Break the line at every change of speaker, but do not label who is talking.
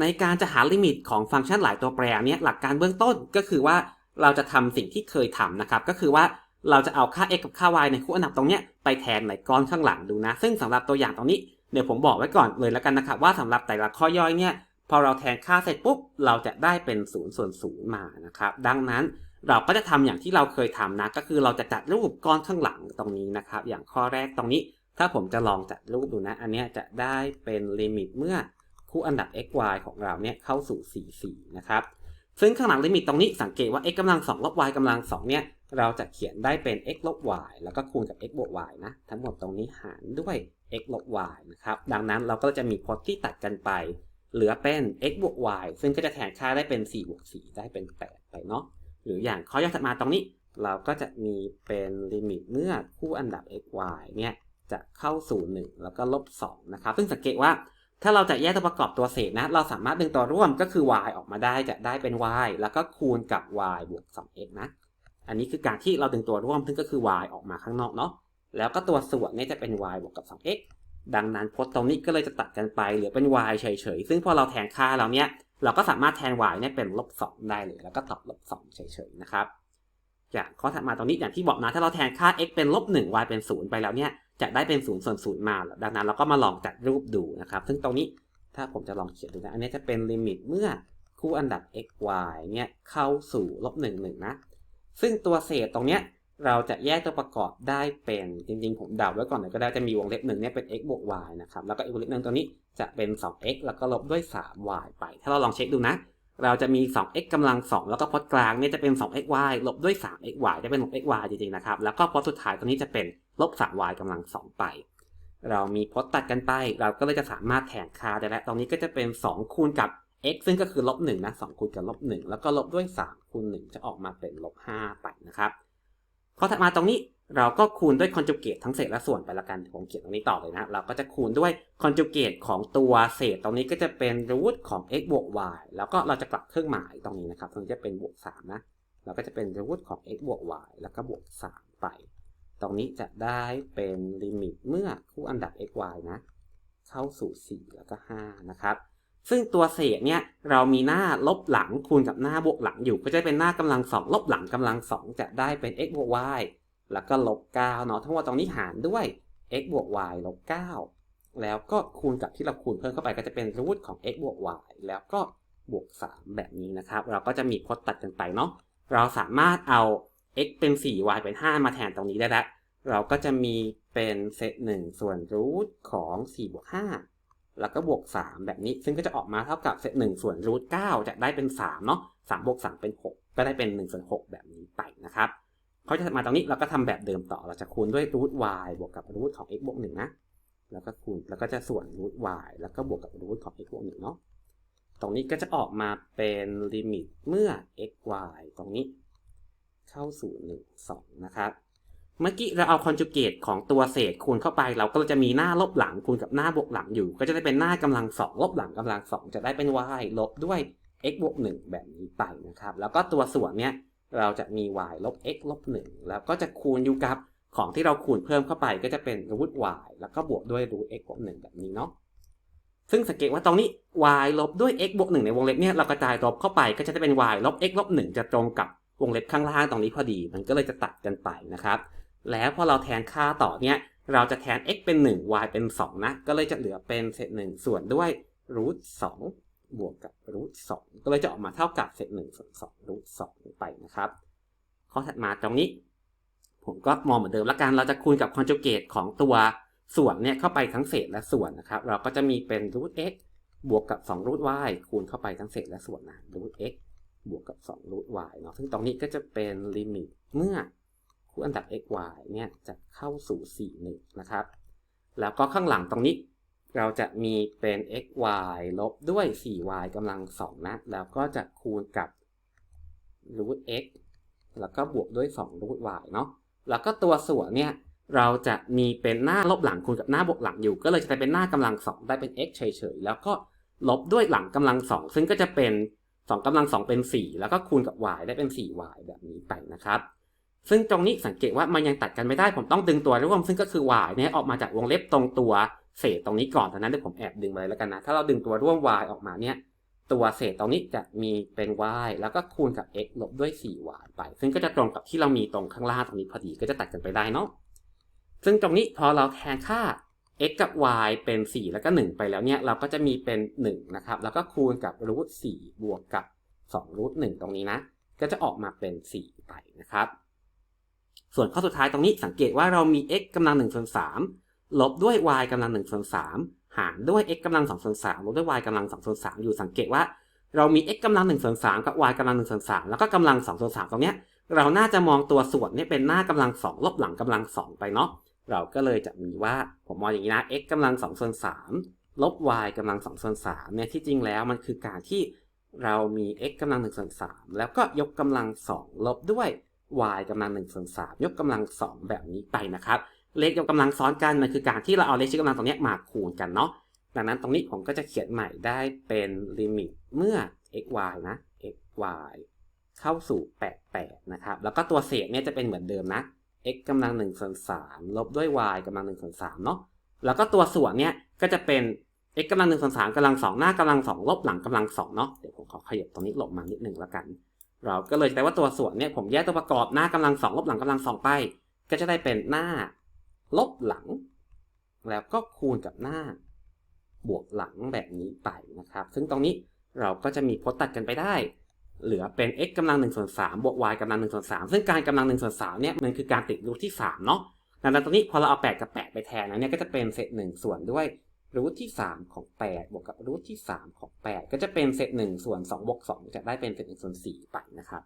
ในการจะหาลิมิตของฟังก์ชันหลายตัวแปรเนี่ยหลักการเบื้องต้นก็คือว่าเราจะทำสิ่งที่เคยทำนะครับ ก็คือว่าเราจะเอาค่า x กับค่า y ในคู่อันดับตรงเนี้ยไปแทนในก้อนข้างหลังดูนะ ซึ่งสำหรับตัวอย่างตรงนี้เดี๋ยวผมบอกไว้ก่อนเลยแล้วกันนะครับว่าสำหรับแต่ละข้อย่อยเนี่ยพอเราแทนค่าเสร็จปุ๊บเราจะได้เป็น0ส่วน0มานะครับ ดังนั้นเราก็จะทำอย่างที่เราเคยทำนะ ก็คือเราจะจัดรูปก้อนข้างหลังตรงนี้นะครับ อย่างข้อแรกตรงนี้ ถ้าผมจะลองจัดรูปดูนะ อันนี้จะได้เป็นลิมิตเมื่อ คู่อันดับ x y ของเราเนี่ยเข้าสู่ 4 4 นะครับ ซึ่งข้างหลังลิมิตตรงนี้สังเกตว่า x กำลัง 2 ลบ y กำลัง 2 เนี่ย เราจะเขียนได้เป็น x ลบ y แล้วก็คูณกับ x บวก y นะ ทั้งหมดตรงนี้หารด้วย x ลบ y นะครับ ดังนั้นเราก็จะมีพจน์ที่ตัดกันไป เหลือเป็น x บวก y ซึ่งก็จะแทนค่าได้เป็น 4 บวก 4 ได้เป็น 8 ไปเนาะ หรืออย่างข้อย่อถัดมาตรงนี้ เราก็จะมีเป็นลิมิตเมื่อคู่อันดับ x y เนี่ยจะเข้าสู่ 1 แล้วก็ลบ 2 นะครับ ซึ่งสังเกตว่า ถ้าเราจะแยกตัวประกอบตัวเศษนะ เราสามารถดึงตัวร่วมก็คือ y ออกมาได้จะได้เป็น y แล้วก็คูณกับ y บวก 2x นะ อันนี้คือการที่เราดึงตัวร่วมซึ่งก็คือ y ออกมาข้างนอกเนาะ แล้วก็ตัวส่วนเนี่ยจะเป็น y บวกกับ 2x ดังนั้นพจน์ตรงนี้ก็เลยจะตัดกันไปเหลือเป็น y เฉยๆ ซึ่งพอเราแทนค่าเราเนี่ยเราก็สามารถแทน y เนี่ยเป็นลบ2ได้เลย แล้วก็ตอบลบ2เฉยๆนะครับอย่างข้อถัดมาตรงนี้อย่างที่บอกนะ ถ้าเราแทนค่า x เป็นลบ1 y เป็น0ไปแล้วเนี่ย จะได้เป็น0ส่วน0มา ดังนั้นเราก็มาลองจัดรูปดูนะครับ ซึ่งตรงนี้ถ้าผมจะลองเขียนดูนะ อันนี้จะเป็นลิมิตเมื่อคู่อันดับ x y เนี่ยเข้าสู่ลบ1 1นะ ซึ่งตัวเศษตรงเนี้ยเราจะแยกตัวประกอบได้เป็นจริงๆ ผมเดาไว้ก่อนเลยก็ได้จะมีวงเล็บหนึ่งเนี่ยเป็น x บวก y นะครับ แล้วก็อีกวงเล็บหนึ่งตัวนี้จะเป็น 2x แล้วก็ลบด้วย 3y ไป ถ้าเราลองเช็คดูนะ เราจะมี 2x กำลัง 2 แล้วก็พจน์กลางเนี่ยจะเป็น 2xy ลบด้วย 3xy จะเป็น 6xy จริงๆ นะครับ แล้วก็พจน์สุดท้ายตัวนี้จะเป็น ลบ 3y กำลัง2ไป เรามีพจน์ตัดกันไป เราก็เลยจะสามารถแทนค่าได้แล้ว ตรงนี้ก็จะเป็น 2 คูณกับ x ซึ่งก็คือลบ1นะ2คูณกับลบ1แล้วก็ลบด้วย 3 คูณ 1 จะออกมาเป็นลบ5ไปนะครับข้อถัดมาตรงนี้เราก็คูณด้วยคอนจูเกตทั้งเศษและส่วนไปละกันผมเขียนตรงนี้ต่อเลยนะ เราก็จะคูณด้วยคอนจูเกตของตัวเศษ ตรงนี้ก็จะเป็นรูทของ x บวก y แล้วก็เราจะกลับเครื่องหมายตรงนี้นะครับ ตรงนี้จะเป็นบวก3นะ เราก็จะเป็นรูทของ x บวก y แล้วก็บวก 3 ไป ตรงนี้จะได้เป็นลิมิตเมื่อคู่อันดับ x y นะ เข้าสู่ 4 แล้วก็ 5 นะครับ ซึ่งตัวเศษเนี่ยเรามีหน้าลบหลังคูณกับหน้าบวกหลังอยู่ ก็จะเป็นหน้ากำลัง2ลบหลังกำลัง2จะได้เป็น x บวก y แล้วก็ลบ9เนาะทั้งหมดตรงนี้หารด้วย x บวก y ลบ9แล้วก็คูณกับที่เราคูณเพิ่มเข้าไปก็จะเป็นรูทของ x บวก y แล้วก็บวก 3 แบบนี้นะครับ เราก็จะมีพจน์ตัดกันไปเนาะเราสามารถเอา x เป็น 4 y เป็น 5 มาแทนตรงนี้ได้แล้ว เราก็จะมีเป็นเศษ1ส่วนรูทของ4บวก5แล้วก็บวก 3 แบบนี้ ซึ่งก็จะออกมาเท่ากับเศษ1ส่วนรูท9จะได้เป็น 3 เนาะ3บวก3เป็น 6 ก็ได้เป็น1ส่วน6แบบนี้ไปนะครับเขาจะมาตรงนี้เราก็ทำแบบเดิมต่อ เราจะคูณด้วยรูท y บวกกับรูทของ x บวก1นะ แล้วก็คูณ แล้วก็จะส่วนรูท y แล้วก็บวกกับรูทของ x บวก1เนาะ ตรงนี้ก็จะออกมาเป็นลิมิตเมื่อ x y ตรงนี้ เข้าสู่ 1 2 นะครับ เมื่อกี้เราเอาคอนจูเกตของตัวเศษคูณเข้าไป เราก็จะมีหน้าลบหลังคูณกับหน้าบวกหลังอยู่ ก็จะได้เป็นหน้ากำลัง2ลบหลังกำลัง2จะได้เป็น y ลบด้วย x บวก1แบบนี้ไปนะครับ แล้วก็ตัวส่วนเนี้ยเราจะมี y ลบ x ลบ1แล้วก็จะคูณอยู่กับของที่เราคูณเพิ่มเข้าไปก็จะเป็นรูท y แล้วก็บวกด้วยรูท x บวก1แบบนี้เนาะซึ่งสังเกตว่าตรงนี้ y ลบด้วย x บวก1ในวงเล็บเนี่ยเรากระจายลบเข้าไปก็จะได้เป็น y ลบ x ลบ1จะตรงกับ วงเล็บข้างล่างตรงนี้พอดี มันก็เลยจะตัดกันไปนะครับ แล้วพอเราแทนค่าต่อเนี่ยเราจะแทน x เป็น 1 y เป็น 2 นะ ก็เลยจะเหลือเป็นเศษ1ส่วนด้วยรูท2บวกกับรูท2ก็เลยจะออกมาเท่ากับเศษ1ส่วน2รูท2ไปนะครับ ข้อถัดมาตรงนี้ ผมก็มองเหมือนเดิมละกัน เราจะคูณกับคอนจูเกตของตัวส่วนเนี่ยเข้าไปทั้งเศษและส่วนนะครับ เราก็จะมีเป็นรูท x บวกกับ2รูท y คูณเข้าไปทั้งเศษและส่วนนะรูท x บวกกับ2รูท y เนาะซึ่งตรงนี้ก็จะเป็นลิมิตเมื่อคู่อันดับ x y เนี่ยจะเข้าสู่4 1นะครับ แล้วก็ข้างหลังตรงนี้เราจะมีเป็น x y ลบด้วย 4y กำลัง 2 นะ แล้วก็จะคูณกับรูท x แล้วก็บวกด้วย2รูท y เนาะ แล้วก็ตัวส่วนเนี่ยเราจะมีเป็นหน้าลบหลังคูณกับหน้าบวกหลังอยู่ ก็เลยจะได้เป็นหน้ากำลัง 2 ได้เป็น x เฉยๆ แล้วก็ลบด้วยหลังกำลัง 2 ซึ่งก็จะเป็น 2กำลัง 2 เป็น 4 แล้วก็คูณกับ y ได้เป็น 4y แบบนี้ไปนะครับ ซึ่งตรงนี้สังเกตว่ามันยังตัดกันไม่ได้ผมต้องดึงตัวร่วม ซึ่งก็คือ y เนี่ยออกมาจากวงเล็บตรงตัวเศษตรงนี้ก่อนตอนนั้นเดี๋ยวผมแอบดึงมาเลยแล้วกันนะ ถ้าเราดึงตัวร่วม y ออกมาเนี่ย ตัวเศษตรงนี้จะมีเป็น y แล้วก็คูณกับ x ลบด้วย 4y ไป ซึ่งก็จะตรงกับที่เรามีตรงข้างล่างตรงนี้พอดี ก็จะตัดกันไปได้เนาะ ซึ่งตรงนี้พอเราแทนค่า x กับ y เป็น 4 แล้วก็ 1 ไปแล้วเนี่ย เราก็จะมีเป็น 1 นะครับ แล้วก็คูณกับรูท4บวกกับ2รูท1ตรงนี้นะ ก็จะออกมาเป็น 4 ไปนะครับ ส่วนข้อสุดท้ายตรงนี้สังเกตว่าเรามี x กำลัง1ส่วน3ลบด้วย y กำลัง1ส่วน3หารด้วย x กำลัง2ส่วน3ลบด้วย y กำลัง2ส่วน3อยู่สังเกตว่าเรามี x กำลัง1ส่วน3กับ y กำลัง1ส่วน3แล้วก็กำลัง2ส่วน3ตรงเนี้ย เราน่าจะมองตัวส่วนนี้เป็นหน้ากำลัง2ลบหลังกำลัง2ไปเนาะ เราก็เลยจะมีว่าผมมองอย่างนี้นะ x กำลัง2ส่วน3ลบ y กำลัง2ส่วน3เนี่ยที่จริงแล้วมันคือการที่เรามี x กำลัง1ส่วน3แล้วก็ยกกำลัง 2 ลบด้วย y กำลัง1ส่วน3ยกกำลัง 2 แบบนี้ไปนะครับ เลขยกกำลังซ้อนกันมันคือการที่เราเอาเลขชี้กำลังตรงเนี้ยมาคูณกันเนาะดังนั้นตรงนี้ผมก็จะเขียนใหม่ได้เป็นลิมิตเมื่อ x y นะ x y เข้าสู่ 88 นะครับ แล้วก็ตัวเศษเนี่ยจะเป็นเหมือนเดิมนะ x กำลัง1ส่วน3ลบด้วย y กำลัง1ส่วน3เนาะแล้วก็ตัวส่วนเนี่ยก็จะเป็น x กำลัง1ส่วน3กำลัง2หน้ากำลัง2ลบหลังกำลัง2เนาะเดี๋ยวผมขอขยับตรงนี้หลบมานิดนึงแล้วกัน เราก็เลยจะได้ว่าตัวส่วนเนี่ยผมแยกตัวประกอบหน้ากำลัง2ลบหลังกำลัง2ไป ก็จะได้เป็นหน้า ลบหลัง แล้วก็คูณกับหน้า บวกหลังแบบนี้ไปนะครับ ซึ่งตรงนี้เราก็จะมีพจน์ตัดกันไปได้ เหลือเป็น x กำลัง1ส่วน3บวก y กำลัง1ส่วน3ซึ่งการกำลัง1ส่วน3เนี่ยมันคือการติดรูทที่3เนาะดังนั้นตรงนี้พอเราเอา8กับ 8 ไปแทนนะเนี่ยก็จะเป็นเศษ1ส่วนด้วยรูทที่ 3 ของ 8 บวกกับรูทที่ 3 ของ 8 ก็จะเป็นเศษ1ส่วน2บวก2จะได้เป็นเศษ1ส่วน4ไปนะครับ